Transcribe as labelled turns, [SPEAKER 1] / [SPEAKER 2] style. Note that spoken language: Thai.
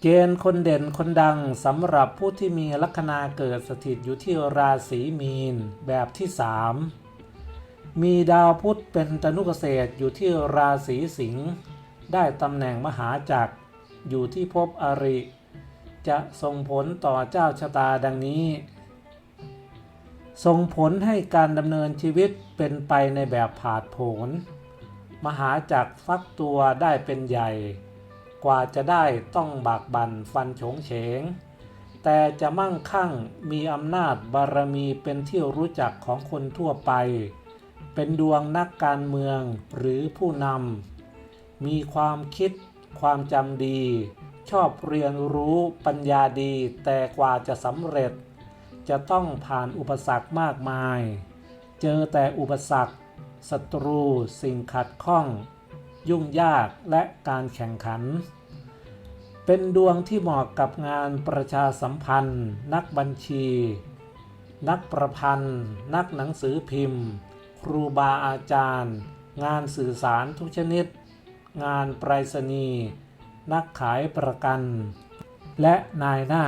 [SPEAKER 1] เกณฑ์คนเด่นคนดังสำหรับผู้ที่มีลัคนาเกิดสถิตอยู่ที่ราศีมีนแบบที่ 3 มีดาวพุธเป็นตนุเกษตรอยู่ที่ราศีสิงห์ได้ตำแหน่งมหาจักรอยู่ที่ภพอริ จะส่งผลต่อเจ้าชะตาดังนี้ ส่งผลให้การดำเนินชีวิตเป็นไปในแบบผาดโผน มหาจักรฟักตัวได้เป็นใหญ่ กว่าจะได้ต้องบากบั่นฟันโฉงเฉง แต่จะมั่งคั่งมีอำนาจบารมีเป็นที่รู้จักของคนทั่วไป เป็นดวงนักการเมืองหรือผู้นำ มีความคิดความจำดี ชอบเรียนรู้ปัญญาดีแต่กว่าจะสำเร็จ จะต้องผ่านอุปสรรคมากมาย เจอแต่อุปสรรค ศัตรู สิ่งขัดข้อง ยุ่งยากและการแข่งขัน เป็นดวงที่เหมาะกับงานประชาสัมพันธ์ นักบัญชี นักประพันธ์ นักหนังสือพิมพ์ ครูบาอาจารย์ งานสื่อสารทุกชนิด งานไปรษณีย์นักขายประกัน และนายหน้า